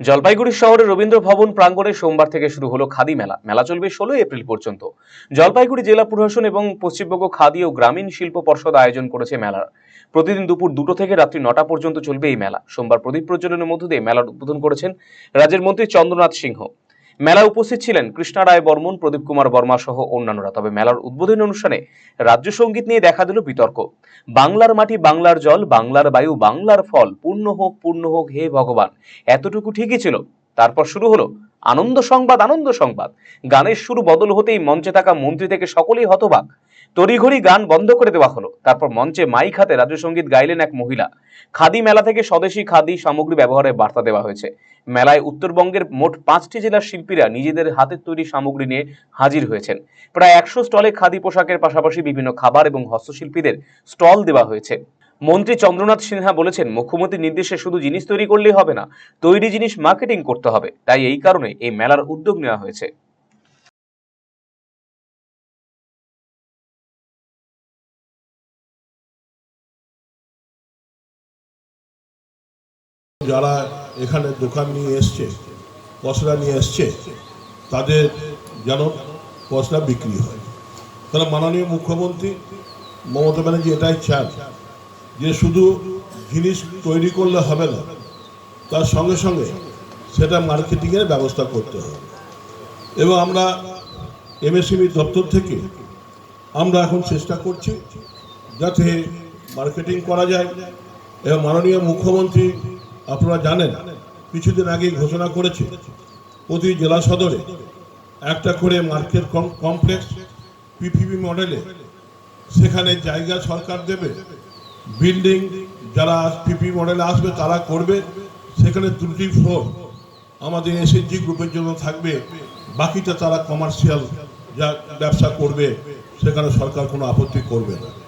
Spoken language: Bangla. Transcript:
জলপাইগুড়ি শহরের রবীন্দ্র ভবন প্রাঙ্গণে সোমবার থেকে শুরু হলো খাদি মেলা। মেলা চলবে ষোলো এপ্রিল পর্যন্ত। জলপাইগুড়ি জেলা প্রশাসন এবং পশ্চিমবঙ্গ খাদি ও গ্রামীণ শিল্প পর্ষদ আয়োজন করেছে মেলার। প্রতিদিন দুপুর দুটো থেকে রাত্রি নটা পর্যন্ত চলবে এই মেলা। সোমবার প্রদীপ প্রজ্বলনের মধ্য দিয়ে মেলার উদ্বোধন করেছেন রাজ্যের মন্ত্রী চন্দ্রনাথ সিংহ। মেলায় উপস্থিত ছিলেন কৃষ্ণা রায় বর্মন, প্রদীপ কুমার বর্মা সহ অন্যান্যরা। তবে মেলার উদ্বোধনী অনুষ্ঠানে রাজ্য সংগীত নিয়ে দেখা দিল বিতর্ক। বাংলার মাটি বাংলার জল, বাংলার বায়ু বাংলার ফল, পূর্ণ হোক পূর্ণ হোক, হে ভগবান। এতটুকু ঠিকই ছিল। তারপর শুরু হলো আনন্দ সংবাদ আনন্দ সংবাদ। গানের শুরু বদল হতেই মঞ্চে থাকা মন্ত্রী থেকে সকলেই হতবাক। তড়িঘড়ি গান বন্ধ করে দেওয়া হলো। তারপর মঞ্চে মাইক হাতে রাজ্য সংগীত গাইলেন এক মহিলা। খাদি মেলা থেকে স্বদেশী খাদি সামগ্রী ব্যবহারের বার্তা দেওয়া হয়েছে। মেলায় উত্তরবঙ্গের মোট পাঁচটি জেলার শিল্পীরা নিজেদের হাতের তৈরি সামগ্রী নিয়ে হাজির হয়েছেন। প্রায় একশো স্টলে খাদি পোশাকের পাশাপাশি বিভিন্ন খাবার এবং হস্তশিল্পীদের স্টল দেওয়া হয়েছে। মন্ত্রী চন্দ্রনাথ সিনহা বলেছেন, মুখ্যমন্ত্রীর নির্দেশে শুধু জিনিস তৈরি করলেই হবে না, তৈরি জিনিস মার্কেটিং করতে হবে। তাই এই কারণে এই মেলার উদ্যোগ নেওয়া হয়েছে। যারা এখানে দোকান নিয়ে এসছে পশলা নিয়ে এসছে, তাদের যেন পশলা বিক্রি হয়। তাহলে মাননীয় মুখ্যমন্ত্রী মমতা ব্যানার্জি এটাই চান যে শুধু জিনিস তৈরি করলে হবে না, তার সঙ্গে সঙ্গে সেটা মার্কেটিংয়ের ব্যবস্থা করতে হবে। এবং আমরা এমএসএমই দপ্তর থেকে আমরা এখন চেষ্টা করছি যাতে মার্কেটিং করা যায়। এবং মাননীয় মুখ্যমন্ত্রী, আপনারা জানেন, কিছুদিন আগেই ঘোষণা করেছে, প্রতি জেলা সদরে একটা করে মার্কেট কমপ্লেক্স পিপিপি মডেলে সেখানে জায়গা সরকার দেবে। বিল্ডিং যারা পিপি মডেলে আসবে, তারা করবে। সেখানে দুটি ফ্লোর আমাদের এসএসজি গ্রুপের জন্য থাকবে। বাকিটা তারা কমার্শিয়াল যা ব্যবসা করবে, সেখানে সরকার কোনো আপত্তি করবে না।